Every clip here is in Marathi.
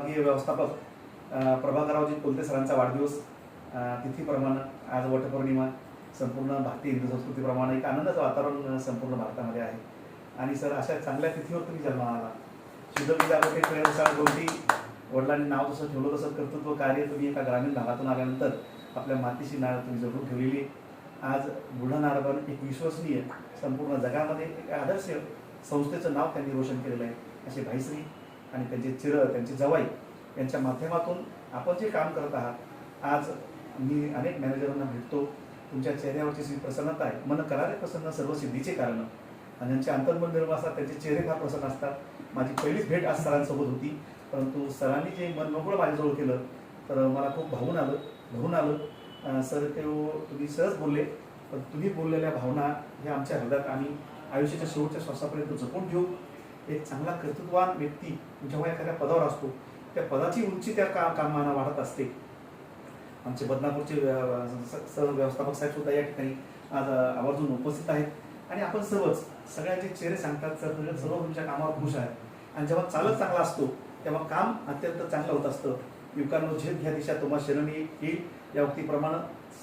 विभागीय व्यवस्थापक प्रभाकरावजी कोलते सरांचा वाढदिवस तिथीप्रमाणे आज वटपौर्णिमा संपूर्ण भारतीय हिंदू संस्कृतीप्रमाणे एक आनंदाचं वातावरण संपूर्ण भारतामध्ये आहे. आणि सर अशा चांगल्या तिथीवर तुम्ही जन्माला आला. शुद्ध विद्यापीठ गोष्टी वडिलांनी नाव जसं ठेवलं तसं कर्तृत्व कार्य तुम्ही एका ग्रामीण भागातून आल्यानंतर आपल्या मातीशी नाळ तुम्ही जरूर ठेवलेली. आज बुलढाणा अर्बन एक विश्वसनीय संपूर्ण जगामध्ये एक आदर्श संस्थेचं नाव त्यांनी रोशन केलेलं आहे. असे भाईश्री आणि त्यांचे चिर त्यांची जवाई यांच्या माध्यमातून आपण जे काम करत आहात आज मी अनेक मॅनेजरांना भेटतो. तुमच्या चेहऱ्यावरची जी प्रसन्नता आहे मन करारे प्रसन्न सर्व सिद्धीचे कारण. आणि ज्यांचे अंतर्मन निर्मळ असतात त्यांचे चेहरे फार प्रसन्न असतात. माझी पहिलीच भेट आज सरांसोबत होती. परंतु सरांनी जे मन मोकळं माझ्याजवळ केलं तर मला खूप भावून आलं भावून आलं. सर ते हो, तुम्ही सहज बोलले. पण तुम्ही बोललेल्या भावना ह्या आमच्या हृदयात आम्ही आयुष्याच्या शेवटच्या श्वासापर्यंत जपून ठेवू. एक चांगला कर्तृत्ववान व्यक्ती जेव्हा एखाद्या पदावर असतो त्या पदाची उंची त्या का कामाना वाढत असते. आमचे बदनापूरचे अ, व्यवस्थापक साहेब सुद्धा या ठिकाणी आज आवर्जून उपस्थित आहेत. आणि आपण सर्वच सगळ्यांचे चेहरे सांगतात सर तुझ्या सर्व तुमच्या कामावर खुश आहे आणि जेव्हा चालत चांगला असतो तेव्हा काम अत्यंत चांगलं होत असतं. युवकांनो झेप घ्या दिशा तुम्हाला शरणी येईल. या उक्तीप्रमाणे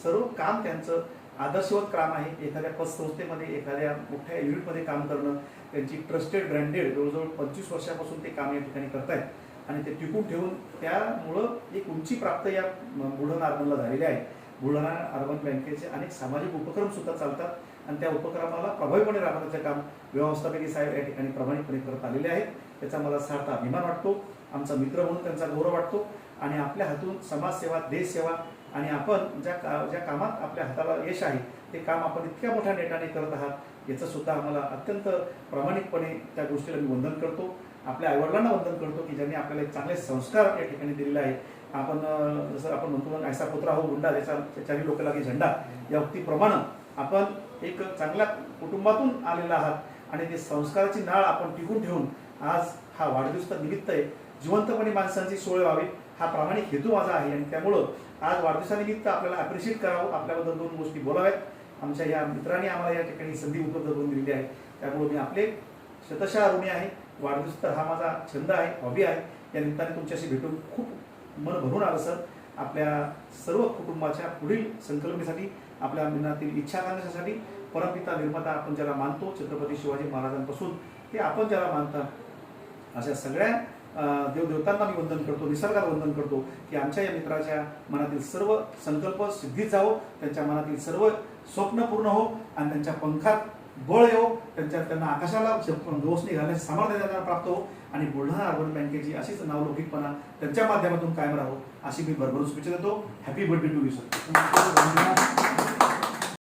सर्व काम त्यांचं आदर्शवत काम आहे. एखाद्या पतसंस्थेमध्ये एखाद्या मोठ्या युनिटमध्ये काम करणं त्यांची ट्रस्टेड ब्रँडेड जवळजवळ पंचवीस वर्षापासून ते काम या ठिकाणी करतायत. आणि ते टिकून ठेवून त्यामुळं एक उंची प्राप्त या बुलढाणा अर्बनला झालेली आहे. बुलढाणा अर्बन बँकेचे अनेक सामाजिक उपक्रम सुद्धा चालतात. आणि त्या उपक्रमाला प्रभावीपणे राबवण्याचं काम व्यवस्थापकीय साहेब या ठिकाणी प्रामाणिकपणे करत आलेले आहेत. त्याचा मला सार्थ अभिमान वाटतो. आमचा मित्र म्हणून त्यांचा गौरव वाटतो. आणि आपल्या हातून समाजसेवा देशसेवा आणि आपण ज्या का ज्या कामात आपल्या हाताला यश आहे ते काम आपण इतक्या मोठ्या नेटाने करत आहात याचं सुद्धा आम्हाला अत्यंत प्रामाणिकपणे त्या गोष्टीला मी वंदन करतो. आपल्या आईवडिलांना वंदन करतो की ज्यांनी आपल्याला एक चांगले संस्कार या ठिकाणी दिलेले आहे आपण जसं आपण म्हणतो ऐसा पुत्रा हो गुंडा त्याच्या त्याच्याही लोक की झेंडा. या उक्तीप्रमाणे आपण एक चांगल्या कुटुंबातून आलेला आहात आणि ते संस्काराची नाळ आपण टिकून ठेवून आज हा वाढदिवस तर निमित्त आहे. जिवंतपणे माणसांची सोय व्हावी हा प्रामाणिक हेतू माझा आहे आणि त्यामुळं आज वाढदिवसानिमित्त आपल्याला अप्रिशिएट करावं आपल्याबद्दल दोन गोष्टी बोलाव्यात. आमच्या या मित्रांनी आम्हाला या ठिकाणी संधी उपलब्ध करून दिलेली आहे. त्यामुळे मी आपले शतशः ऋणी आहे. वाढदिवस तर हा माझा छंद आहे हॉबी आहे. या निमित्ताने तुमच्याशी भेटून खूप मन भरून आलं सर. आपल्या सर्व कुटुंबाच्या पुढील संकल्पनेसाठी आपल्या मनातील इच्छाकांक्षासाठी परमपिता निर्माता आपण ज्याला मानतो छत्रपती शिवाजी महाराजांपासून ते आपण ज्याला मानता अशा सगळ्या देवदेवतांना मी वंदन करतो निसर्गाला वंदन करतो की आमच्या या मित्राच्या मनातील सर्व संकल्प सिद्धीत जावो त्यांच्या मनातील सर्व स्वप्न पूर्ण हो आणि त्यांच्या पंखात बळ येऊ त्यांच्या त्यांना आकाशाला रोषणी घालण्याचे सामर्थ्य त्यांना प्राप्त हो आणि बुलढाणा अर्बन बँकेची अशीच नावलौकिकपणा त्यांच्या माध्यमातून कायम राहो अशी मी भरभरून शुभेच्छा देतो. Happy birthday to you sir